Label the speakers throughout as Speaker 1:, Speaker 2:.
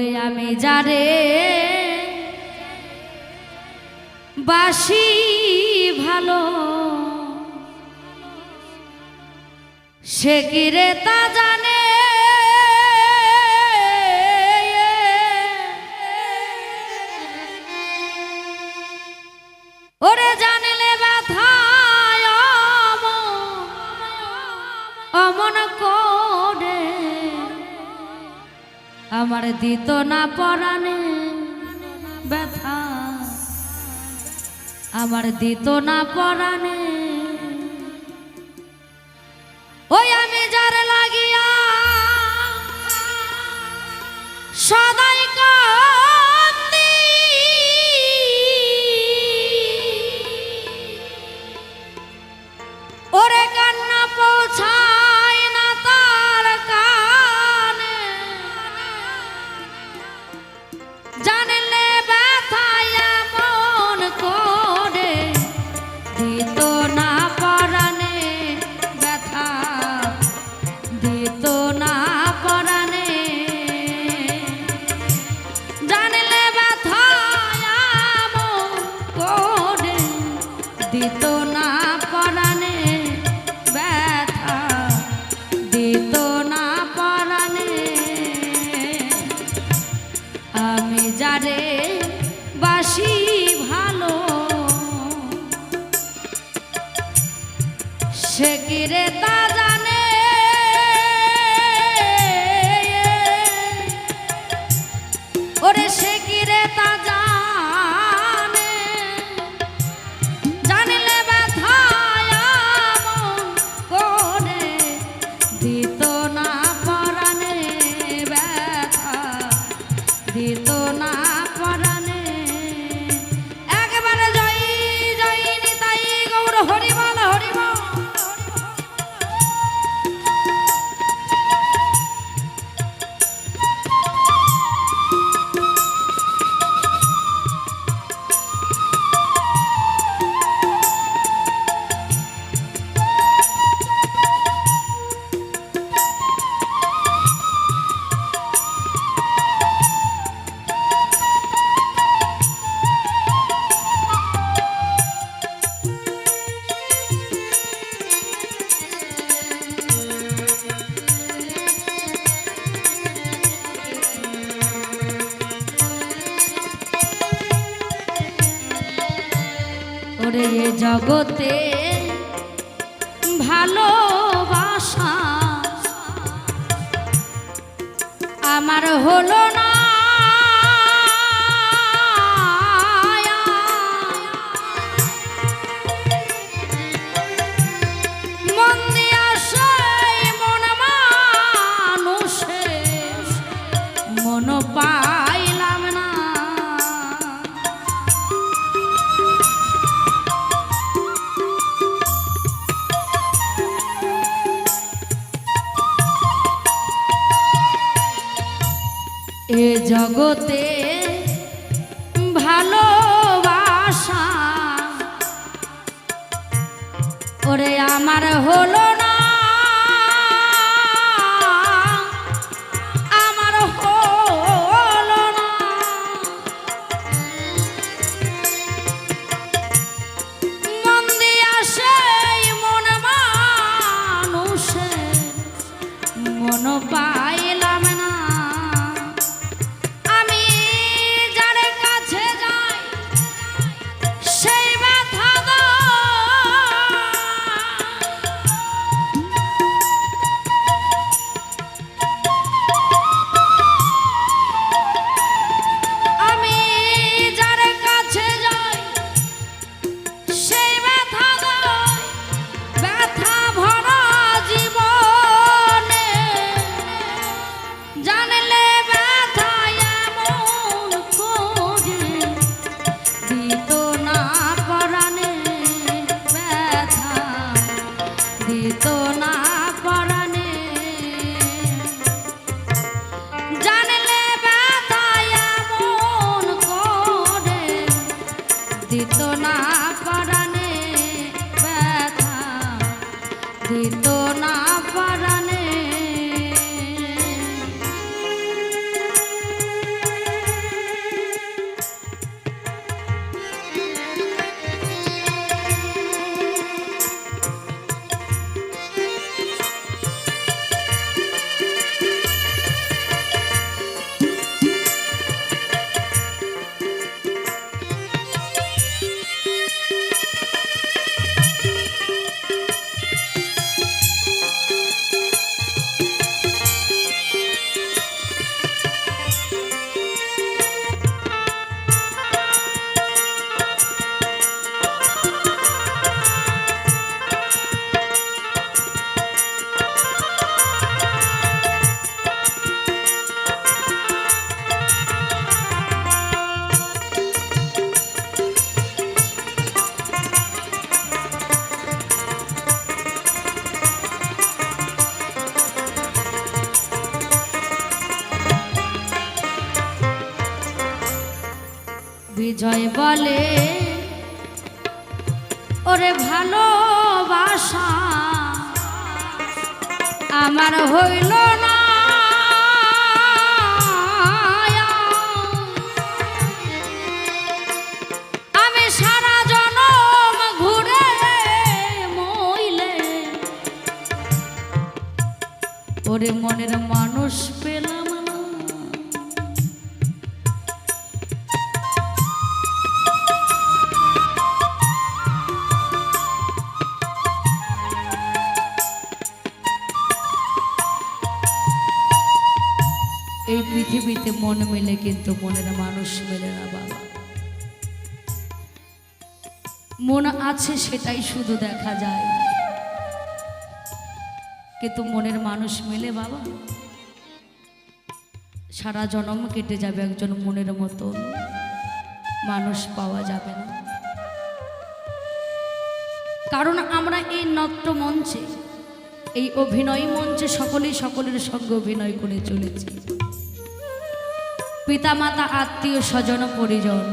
Speaker 1: করে আমি যারে বাসি ভালো। সে কিরে তা আমার দিত না পরাণে ব্যথা। আমার দিত না পরাণে তো না ওরে সে আমার হলো দিত আমার হইল না। আমি সারা জনম ঘুরে মইলে। ওরে মনের মানুষ মন মেলে কিন্তু মনের মানুষ মেলে না, বাবা। মন আছে সেটাই শুধু দেখা যায়। কিন্তু মনের মানুষ মেলে, বাবা, সারা জনম কেটে যাবে একজন মনের মতো। মানুষ পাওয়া যাবে না। কারণ আমরা এই নট্য মঞ্চে, এই অভিনয় মঞ্চে সকলেই সকলের সঙ্গে অভিনয় করে চলেছি। পিতামাতা, আত্মীয় স্বজন, পরিজন।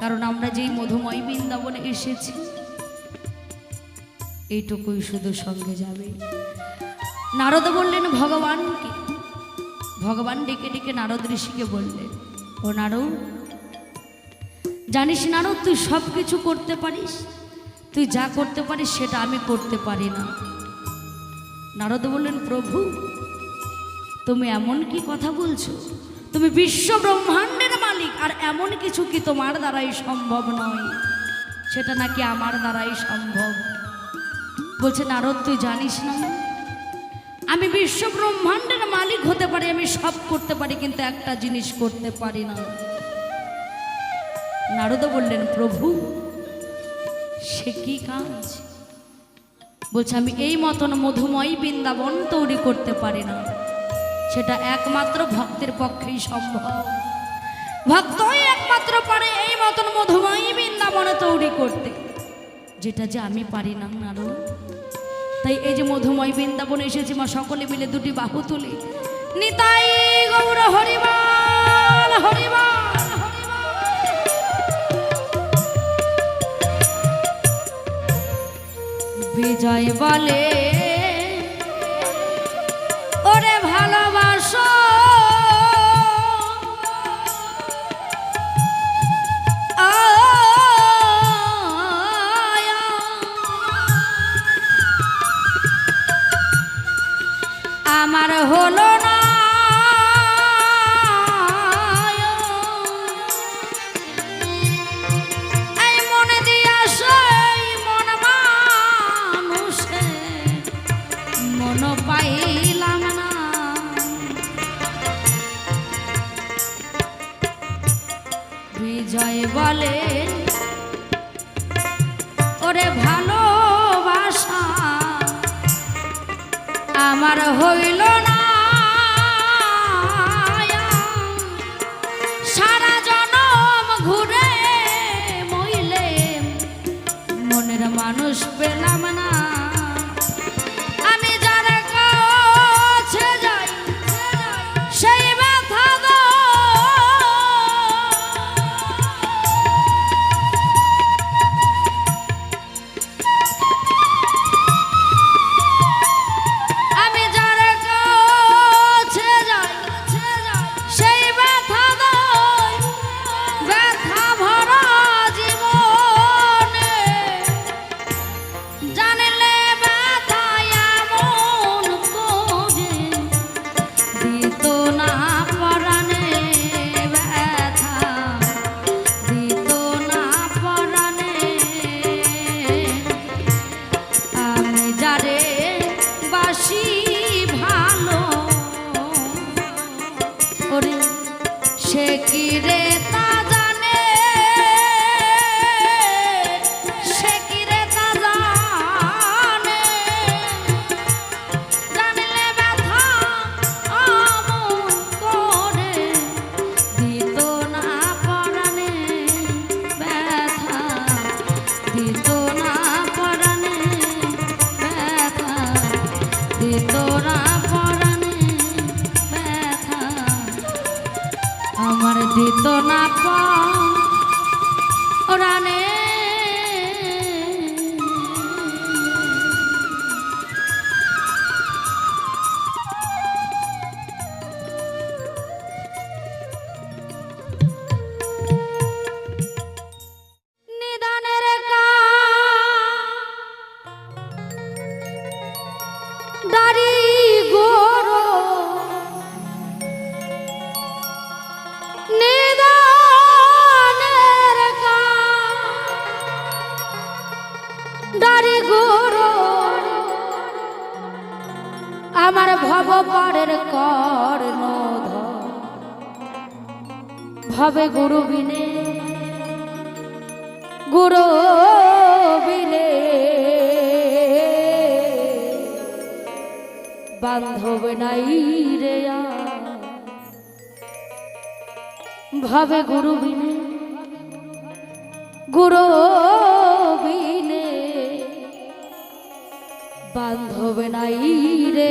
Speaker 1: কারণ আমরা যেই মধুময় বৃন্দাবনে এসেছি, এইটুকুই শুধু সঙ্গে যাবে। নারদ বললেন ভগবানকে ভগবান ডেকে ডেকে নারদ ঋষিকে বললেন, ও নারদ, জানিস নারদ, তুই সব কিছু করতে পারিস। তুই যা করতে পারিস, সেটা আমি করতে পারি না। নারদ বললেন, প্রভু তুমি এমন কি কথা বলছো? তুমি বিশ্ব ব্রহ্মাণ্ডের মালিক, আর এমন কিছু কি তোমার দ্বারাই সম্ভব নয়? সেটা নাকি আমার দ্বারাই সম্ভব? বলছে, নারদ, তুই জানিস না? আমি বিশ্ব ব্রহ্মাণ্ডের মালিক হতে পারি, আমি সব করতে পারি, কিন্তু একটা জিনিস করতে পারি না। নারদ বললেন, প্রভু, সে কি কাজ? বলছে, আমি এই মতন মধুময় বৃন্দাবন তৈরি করতে পারি না। সেটা একমাত্র ভক্তের পক্ষেই সম্ভব। ভক্তই একমাত্র পারে এই মতন মধুময় বৃন্দাবনে তৈরি করতে। যেটা যে আমি পারি না আরও তাই এই যে মধুময় বৃন্দাবনে এসেছি, মা সকলে মিলে দুটি বাহু তুলি। নিতাই গৌর হরিবাল হরিবাল। বিজয় বলে বিজয় বলে। ওরে ভালোবাসা আমার হইল গুরু বিলে। বান্ধব নাই রে ভাবে গুরু বিলে। গুরু বিলে। বান্ধব নাই রে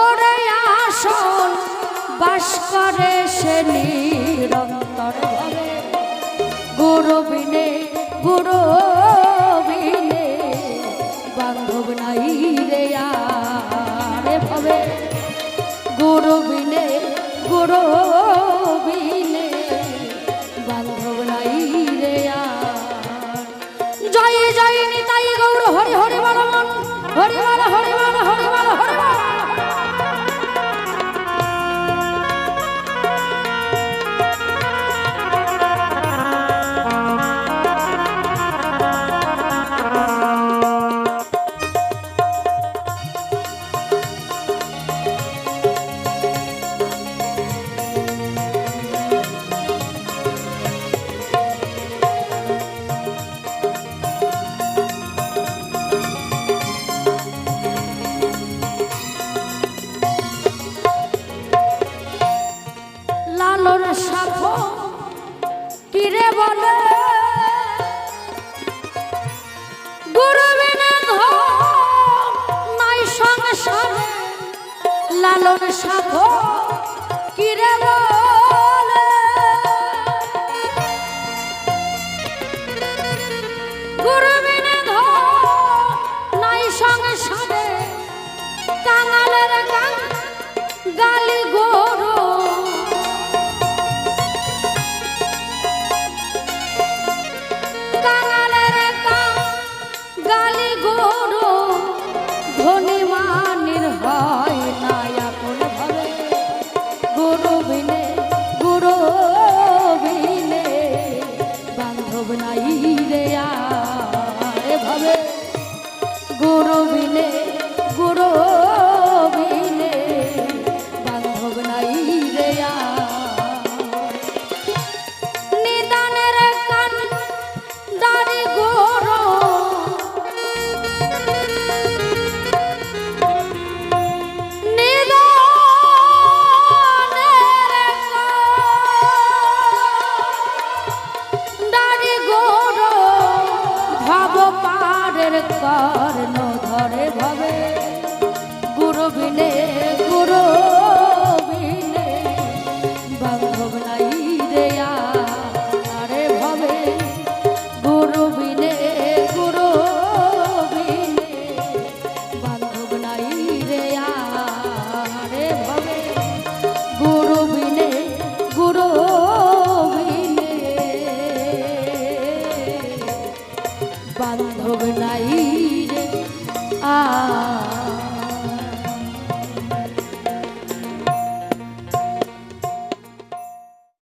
Speaker 1: করে আসন বাস করে সে নিরন্তর গুরু বিনে গুরু লালন সাধন